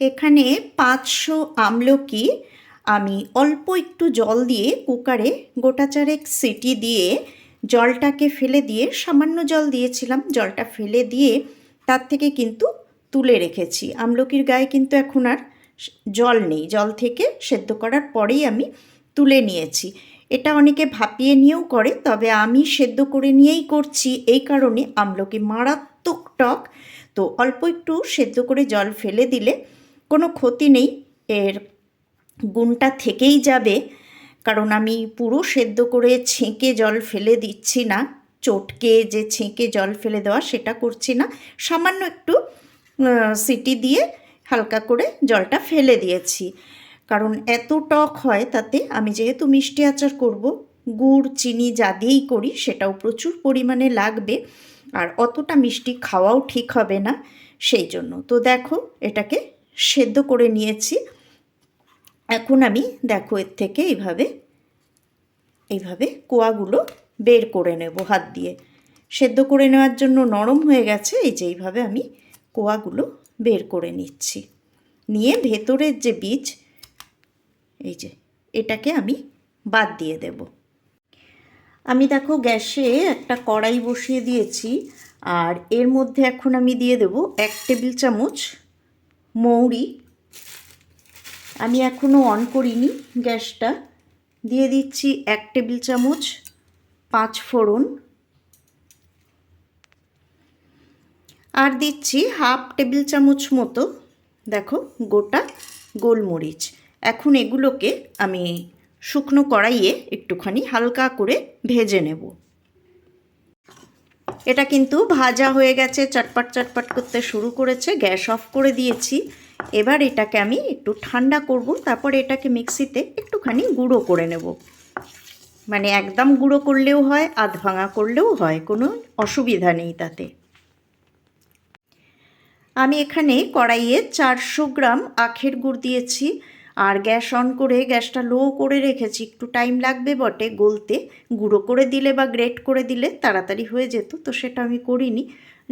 এখানে পাঁচশো আমলকি আমি অল্প একটু জল দিয়ে কুকারে গোটা চারেক সিটি দিয়ে জলটাকে ফেলে দিয়ে সামান্য জল দিয়েছিলাম, জলটা ফেলে দিয়ে তার থেকে কিন্তু তুলে রেখেছি। আমলকির গায়ে কিন্তু এখন আর জল নেই, জল থেকে সেদ্ধ করার পরেই আমি তুলে নিয়েছি। এটা অনেকে ভাপিয়ে নিয়েও করে, তবে আমি সেদ্ধ করে নিয়েই করছি, এই কারণে আমলকি মারাত্মক টক। তো অল্প একটু সেদ্ধ করে জল ফেলে দিলে কোনো ক্ষতি নেই। এর গুণটা থেকেই যাবে। কারণ আমি পুরো সেদ্ধ করে ছেঁকে জল ফেলে দিচ্ছি না। চটকে যে ছেঁকে জল ফেলে দেওয়া সেটা করছি না। সামান্য একটু সিটি দিয়ে হালকা করে জলটা ফেলে দিয়েছি। কারণ এত টক হয় তাতে আমি যেহেতু মিষ্টি আচার করব, গুড়, চিনি যা দিয়েই করি সেটাও প্রচুর পরিমাণে লাগবে। আর অতটা মিষ্টি খাওয়াও ঠিক হবে না সেই জন্য। তো দেখো, এটাকে সেদ্ধ করে নিয়েছি। এখন আমি, দেখো এর থেকে এইভাবে এইভাবে কোয়াগুলো বের করে নেব হাত দিয়ে। সেদ্ধ করে নেওয়ার জন্য নরম হয়ে গেছে, এই যে এইভাবে আমি কোয়াগুলো বের করে নিচ্ছি। নিয়ে ভেতরের যে বীজ, এই যে এটাকে আমি বাদ দিয়ে দেব। আমি দেখো গ্যাসে একটা কড়াই বসিয়ে দিয়েছি, আর এর মধ্যে এখন আমি দিয়ে দেব এক টেবিল চামচ মৌরি। আমি এখনও অন করিনি গ্যাসটা। দিয়ে দিচ্ছি এক টেবিল চামচ পাঁচ ফোড়ন। আর দিচ্ছি হাফ টেবিল চামচ মতো, দেখো, গোটা গোলমরিচ। এখন এগুলোকে আমি শুকনো কড়াইয়ে একটুখানি হালকা করে ভেজে নেব। এটা কিন্তু ভাজা হয়ে গেছে, চটপট চটপট করতে শুরু করেছে, গ্যাস অফ করে দিয়েছি। এবার এটাকে আমি একটু ঠান্ডা করব, তারপর এটাকে মিক্সিতে একটুখানি গুঁড়ো করে নেব। মানে একদম গুঁড়ো করলেও হয় আধ ভাঙা করলেও হয়, কোনো অসুবিধা নেই তাতে। আমি এখানে কড়াইয়ে চারশো গ্রাম আখের গুড় দিয়েছি। আর গ্যাস অন করে গ্যাসটা লো করে রেখেছি, একটু টাইম লাগবে বটে, গলতে, গুঁড়ো করে দিলে বা গ্রেট করে দিলে তাড়াতাড়ি হয়ে যেত, তো সেটা আমি করিনি।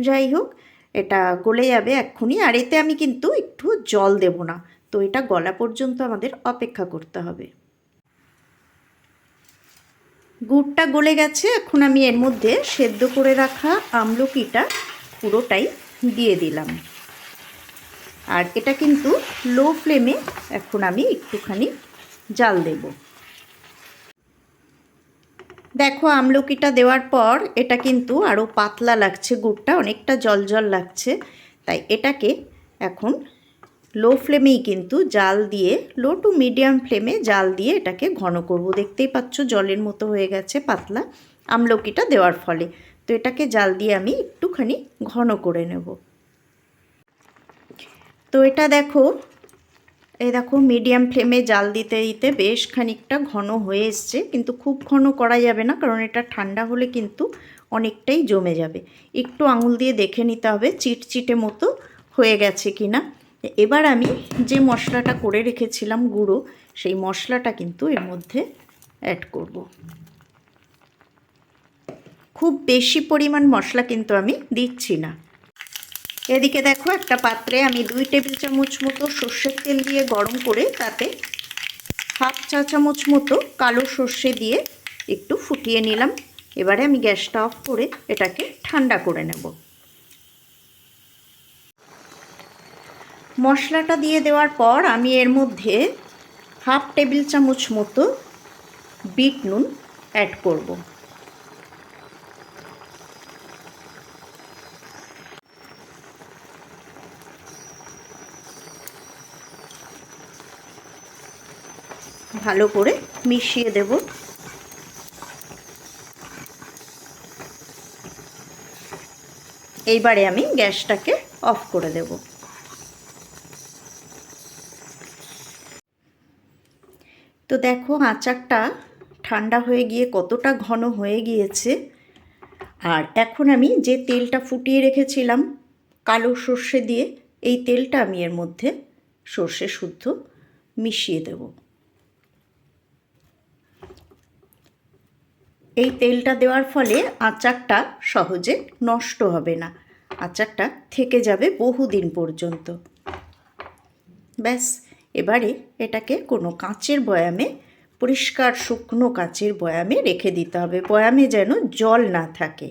যাই হোক, এটা গলে যাবে এক্ষুনি, আর এতে আমি কিন্তু একটু জল দেব না, তো এটা গলা পর্যন্ত আমাদের অপেক্ষা করতে হবে। গুড়টা গলে গেছে, এখন আমি এর মধ্যে সেদ্ধ করে রাখা আমলকিটা পুরোটাই দিয়ে দিলাম। আর এটা কিন্তু লো ফ্লেমে এখন আমি একটুখানি জাল দেব। দেখো আমলকিটা দেওয়ার পর এটা কিন্তু আরও পাতলা লাগছে গুড়টা, অনেকটা জল জল লাগছে। তাই এটাকে এখন লো ফ্লেমেই কিন্তু জাল দিয়ে লো টু মিডিয়াম ফ্লেমে জাল দিয়ে এটাকে ঘন করব। দেখতেই পাচ্ছ জলের মতো হয়ে গেছে পাতলা আমলকিটা দেওয়ার ফলে। তো এটাকে জাল দিয়ে আমি একটুখানি ঘন করে নেব। তো এটা দেখো এই দেখো মিডিয়াম ফ্লেমে জাল দিতে দিতে বেশ খানিকটা ঘন হয়ে এসছে, কিন্তু খুব ঘন করা যাবে না, কারণ এটা ঠান্ডা হলে কিন্তু অনেকটাই জমে যাবে। একটু আঙুল দিয়ে দেখে নিতে হবে, চিটচিটে মতো হয়ে গেছে কি না এবার আমি যে মশলাটা করে রেখেছিলাম গুঁড়ো, সেই মশলাটা কিন্তু এর মধ্যে অ্যাড করব। খুব বেশি পরিমাণ মশলা কিন্তু আমি দিচ্ছি না। এদিকে দেখো একটা পাত্রে আমি দুই টেবিল চামচ মতো সর্ষের তেল দিয়ে গরম করে তাতে হাফ চা চামচ মতো কালো সর্ষে দিয়ে একটু ফুটিয়ে নিলাম। এবারে আমি গ্যাসটা অফ করে এটাকে ঠান্ডা করে নেব। মশলাটা দিয়ে দেওয়ার পর আমি এর মধ্যে হাফ টেবিল চামচ মতো বিট নুন অ্যাড করব। ভালো করে মিশিয়ে দেব। এইবারে আমি গ্যাসটাকে অফ করে দেব। তো দেখো আচারটা ঠান্ডা হয়ে গিয়ে কতটা ঘন হয়ে গিয়েছে। আর এখন আমি যে তেলটা ফুটিয়ে রেখেছিলাম কালো সর্ষে দিয়ে, এই তেলটা আমি এর মধ্যে সর্ষে শুদ্ধ মিশিয়ে দেবো। এই তেলটা দেওয়ার ফলে আচারটা সহজে নষ্ট হবে না। আচারটা থেকে যাবে বহুদিন পর্যন্ত। ব্যাস, এবারে এটাকে কোনো কাঁচের বয়ামে, পরিষ্কার শুকনো কাঁচের বয়ামে রেখে দিতে হবে। বয়ামে যেন জল না থাকে।